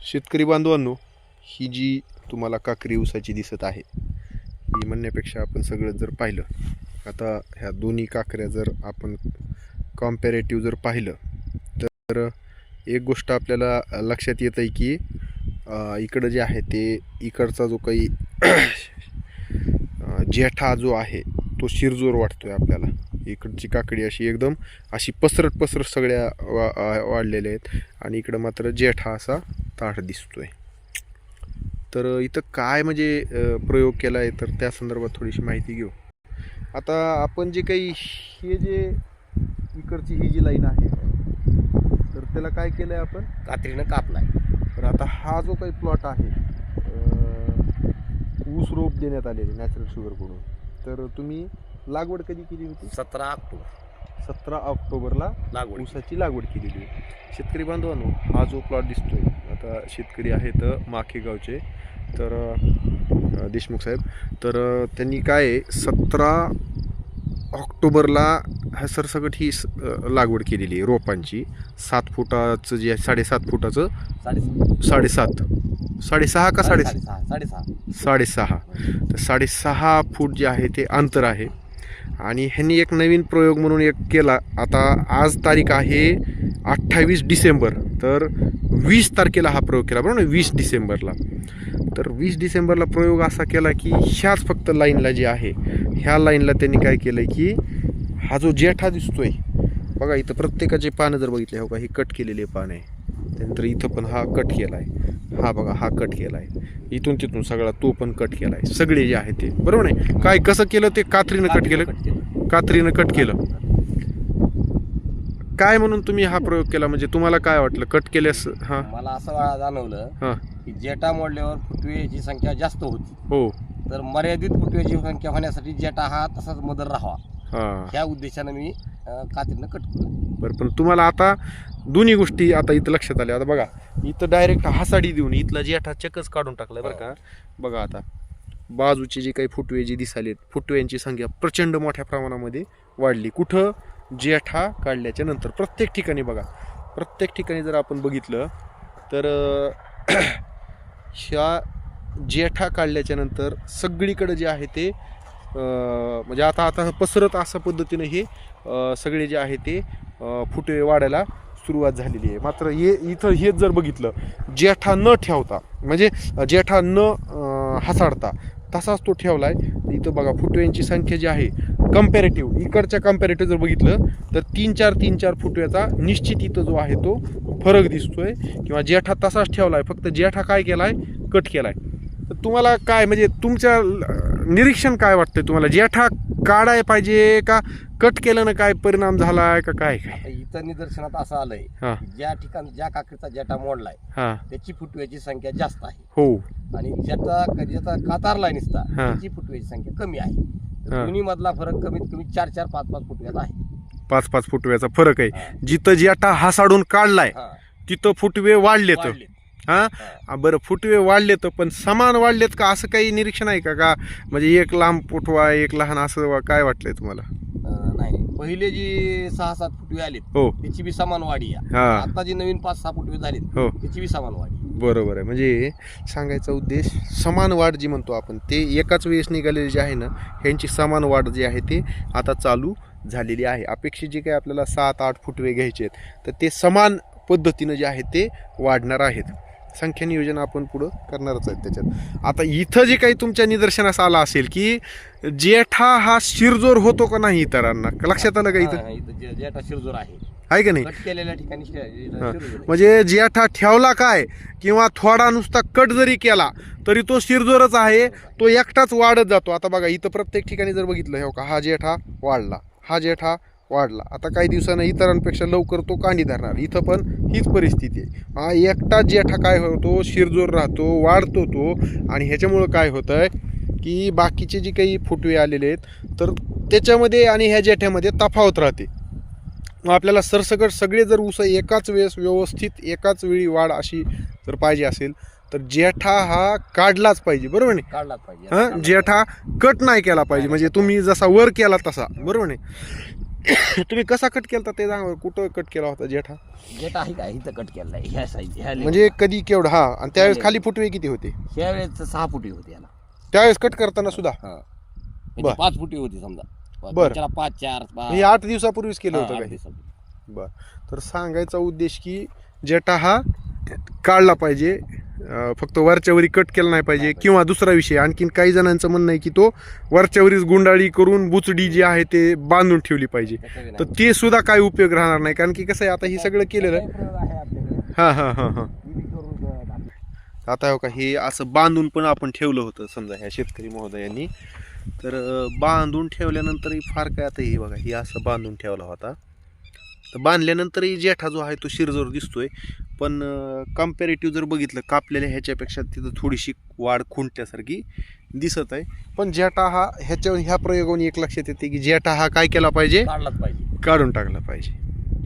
शेतकरी बांधवांनो ही जी तुम्हाला काकरी ऊसाची दिसत आहे ही म्हणण्यापेक्षा आपण सगळं जर पाहिलं आता ह्या दोन्ही काकऱ्या जर आपण कॉम्पॅरेटिव्ह जर पाहिलं तर एक गोष्ट आपल्याला लक्षात येत आहे की इकडं जे आहे ते इकडचा जो काही जेठा जो आहे तो शिरजोर वाटतो आहे आपल्याला. इकडची काकडी अशी एकदम अशी पसरट पसरट सगळ्या वा वाढलेल्या आहेत. आणि इकडं मात्र जेठा असा ताठ दिसतोय. तर इथं काय म्हणजे प्रयोग केला आहे तर त्या संदर्भात थोडीशी माहिती घेऊ. आता आपण जे काही हे जे इकडची ही जी लाईन आहे तर त्याला काय केलं आहे आपण? कात्रीनं कापलाय. तर आता हा जो काही प्लॉट आहे ऊस रोप देण्यात आलेले नॅचरल शुगरकडून तर तुम्ही लागवड कधी केली होती? सतरा ऑक्टोबर. सतरा ऑक्टोबरला लागवड ऊसाची लागवड केलेली. आहे शेतकरी बांधवांनो हा जो प्लॉट दिसतोय आता शेतकरी आहेत माखे गावचे. तर देशमुख साहेब तर त्यांनी काय सतरा ऑक्टोबरला हा सरसकट ही लागवड केलेली आहे रोपांची. सात फुटाचं जे आहे साडेसात फुटाचं? साडेसात. साडेसहा का साडे साडेसहा. साडेसहा. तर साडेसहा फूट जे आहे ते अंतर आहे. आणि ह्यांनी एक नवीन प्रयोग म्हणून एक केला. आता आज तारीख आहे अठ्ठावीस डिसेंबर. तर वीस तारखेला हा प्रयोग केला बरोबर ना? वीस डिसेंबरला. तर वीस डिसेंबरला प्रयोग असा केला की ह्याच फक्त लाईनला जे आहे ह्या लाईनला त्यांनी काय केलं की हा जो जेठा दिसतोय बघा इथं प्रत्येकाचे पानं जर बघितले हो का? ही कट केलेले पान आहे. त्यानंतर इथं पण हा कट केला आहे हा बघा हा कट केला आहे इथून तिथून सगळा तो पण कट केला आहे सगळे जे आहे ते बरोबर आहे काय कसं केलं ते? कात्रीनं कट केलं. कात्रीनं कट केलं. काय म्हणून तुम्ही हा प्रयोग केला? म्हणजे तुम्हाला काय वाटलं? कट केल्यास हां. मला असं वा- जाणवलं हां. की जेटा मोडल्यावर फुटवेची संख्या जास्त होती. हो. तर मर्यादित फुटवेची संख्या होण्यासाठी जेटा हा तसाच मदर राहावा. हां. ह्या उद्देशानं मी अं, कात्रीनं कट केलं. बरं पण तुम्हाला आता दोन्ही गोष्टी आता इथं लक्षात आल्या. आता बघा इथं डायरेक्ट हासाडी देऊन इथला जेठा चकच काढून टाकलाय बरं का. बघा आता बाजूचे जे काही फुटवे जे दिसालेत फुटव्यांची संख्या प्रचंड मोठ्या प्रमाणामध्ये वाढली. कुठं? जेठा काढल्याच्या नंतर प्रत्येक ठिकाणी बघा प्रत्येक ठिकाणी जर आपण बघितलं तर ह्या जेठा काढल्याच्या नंतर सगळीकडे जे आहे ते म्हणजे आता आता पसरत अशा पद्धतीनं हे सगळे जे आहे ते फुटे वाढायला सुरुवात झालेली आहे. मात्र हे इथं हेच जर बघितलं जेठा न ठेवता म्हणजे जेठा न हसाडता हासाडता तसाच तो ठेवला आहे इथं बघा फुटव्यांची संख्या जी आहे कम्पॅरेटिव्ह इकडच्या कम्पॅरेटिव्ह जर बघितलं तर तीन चार तीन चार फुटव्याचा निश्चित इथं जो आहे तो फरक दिसतोय. किंवा जेठा तसाच ठेवलाय फक्त जेठा काय केलाय कट केलाय. तर तुम्हाला काय म्हणजे तुमच्या निरीक्षण काय वाटतंय तुम्हाला? जेठा काढाय पाहिजे का कट केल्यानं काय परिणाम झालाय का काय? काय इथं निदर्शनात असं आलंय हा. ज्या ठिकाणी ज्या काकडीचा जेटा मोडलाय हां. त्याची फुटव्याची संख्या जास्त आहे. हो. आणि ज्याचा ज्याचा कातारलाय निसता हा. त्याची फुटव्याची संख्या कमी आहे. हा. दोन्ही मधला फरक कमीत कमी चार चार पाच पाच फुटव्याचा आहे. पाच पाच फुटव्याचा फरक आहे. जिथं जेठा हासाडून काढलाय हा. तिथं फुटवे वाढलेत. वाढले. हा? हा. बरं फुटवे वाढलेत पण समान वाढलेत का? असं काही निरीक्षण आहे का? का म्हणजे एक लांब फुटवा एक लहान असं वा- काय वाटलंय तुम्हाला? अं, नाही. पहिले जी सहा सात फुटवे आलेत हो. त्याची बी समान वाढी आहे हा. आता जी नवीन पाच सहा फुटवे झालीत हो. त्याची बी समान वाढी. बरोबर आहे. म्हणजे सांगायचा उद्देश समान वाढ जी म्हणतो आपण ते एकाच वेळेस निघालेली जी आहे ना ह्यांची समान वाढ जी आहे ते आता चालू झालेली आहे. अपेक्षित जे काही आपल्याला सात आठ फुटवे घ्यायचे आहेत तर ते समान पद्धतीनं जे आहे ते वाढणार आहेत. संख्या नियोजन आपण पुढं करणारच आहेत त्याच्यात. आता इथं जे काही तुमच्या निदर्शनास आलं असेल की जेठा हा शिरजोर होतो का नाही इतरांना? लक्षात आलं का इथं? जेठा जे- शिरजोर आहे. आहे का नाही? कट केलेल्या ठिकाणी शि- हा. शिरजोर आहे. म्हणजे जेठा ठेवला काय किंवा थोडा नुसता कट जरी केला तरी तो शिरजोरच आहे तो एकटाच वाढत जातो. आता बघा इथं प्रत्येक ठिकाणी जर बघितलं हो का हा जेठा वाढला हा जेठा वाढला. आता काही दिवसानं इतरांपेक्षा लवकर तो कांडी धरणार. इथं पण हीच परिस्थिती आहे. हा एकटा जेठा काय होतो शिरजोर राहतो वाढतो तो. आणि ह्याच्यामुळं काय होतं आहे की बाकीचे जे काही फुटवे आलेले आहेत तर त्याच्यामध्ये आणि ह्या जेठ्यामध्ये तफावत राहते. मग आपल्याला सरसकट सगळे जर ऊस एकाच वेळेस व्यवस्थित एकाच वेळी वाढ अशी जर पाहिजे असेल तर जेठा हा काढलाच पाहिजे बरोबर नाही? काढलाच पाहिजे. हा? जेठा कट नाही केला पाहिजे म्हणजे तुम्ही जसा वर केला तसा बरोबर नाही? तुम्ही कसा कट केला ते सांगा बरं, कुठं कट केला होता जेठा. जेटा आहे का? इथं कट ह्या साईज ह्या म्हणजे कधी केवढा हा आणि त्यावेळेस खाली फुटवे किती होते? ह्या वेळेस सहा फुटी होती याला. त्यावेळेस कट करताना सुद्धा? हा. म्हणजे बर. पाच फुटी होती समजा. बर. त्याला पाच चार पाच म्हणजे आठ दिवसापूर्वीच केलं हा, होतं आठ काही. दिवसापूर्वी. बर. तर सांगायचा उद्देश की जेटा हा काढला पाहिजे. अं, फक्त वरच्यावरी कट केला नाही पाहिजे किंवा दुसरा विषय. आणखीन काही जणांचं म्हणणं आहे की तो वरच्यावरीच गुंडाळी करून बुचडी जी आहे ते बांधून ठेवली पाहिजे. त्याचा तर. ते सुद्धा काही उपयोग राहणार नाही. कारण की कसं आहे आता हे सगळं केलेलं प्रयोग आहे आपल्याकडे. हां हां हां हां. करून. आता हो का हे असं बांधून पण आपण ठेवलं होतं समजा ह्या शेतकरी महोदयांनी. तर बांधून ठेवल्यानंतरही फार काय आता हे बघा हे असं बांधून ठेवला होता. तर बांधल्यानंतरही जेठा जो आहे तो शिरजोर दिसतोय. पण कम्पॅरेटिव्ह जर बघितलं कापलेल्या ह्याच्यापेक्षा तिथं थोडीशी वाढ खुंटल्यासारखी दिसत आहे. पण जेठा हा ह्याच्यावर ह्या प्रयोगाने एक लक्षात येते की जेठा हा काय केला पाहिजे? काढलाच पाहिजे. काढून टाकला पाहिजे.